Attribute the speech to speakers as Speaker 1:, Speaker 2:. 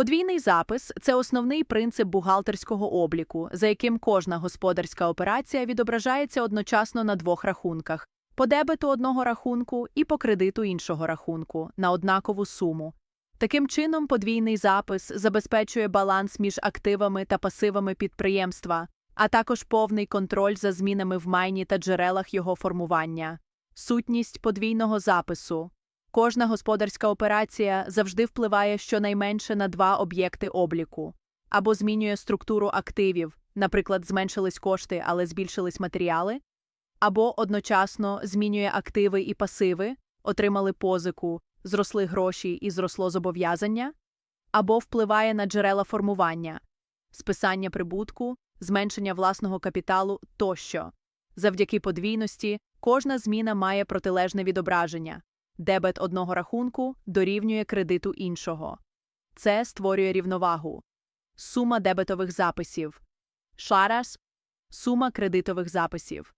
Speaker 1: Подвійний запис це основний принцип бухгалтерського обліку, за яким кожна господарська операція відображається одночасно на двох рахунках по дебету одного рахунку і по кредиту іншого рахунку на однакову суму. Таким чином, подвійний запис забезпечує баланс між активами та пасивами підприємства, а також повний контроль за змінами в майні та джерелах його формування. Сутність подвійного запису Кожна господарська операція завжди впливає щонайменше на два об'єкти обліку або змінює структуру активів, наприклад, зменшились кошти, але збільшились матеріали, або одночасно змінює активи і пасиви, отримали позику, зросли гроші і зросло зобов'язання, або впливає на джерела формування, списання прибутку, зменшення власного капіталу тощо. Завдяки подвійності кожна зміна має протилежне відображення. Дебет одного рахунку дорівнює кредиту іншого. Це створює рівновагу. Сума дебетових записів. Шарас – сума кредитових записів.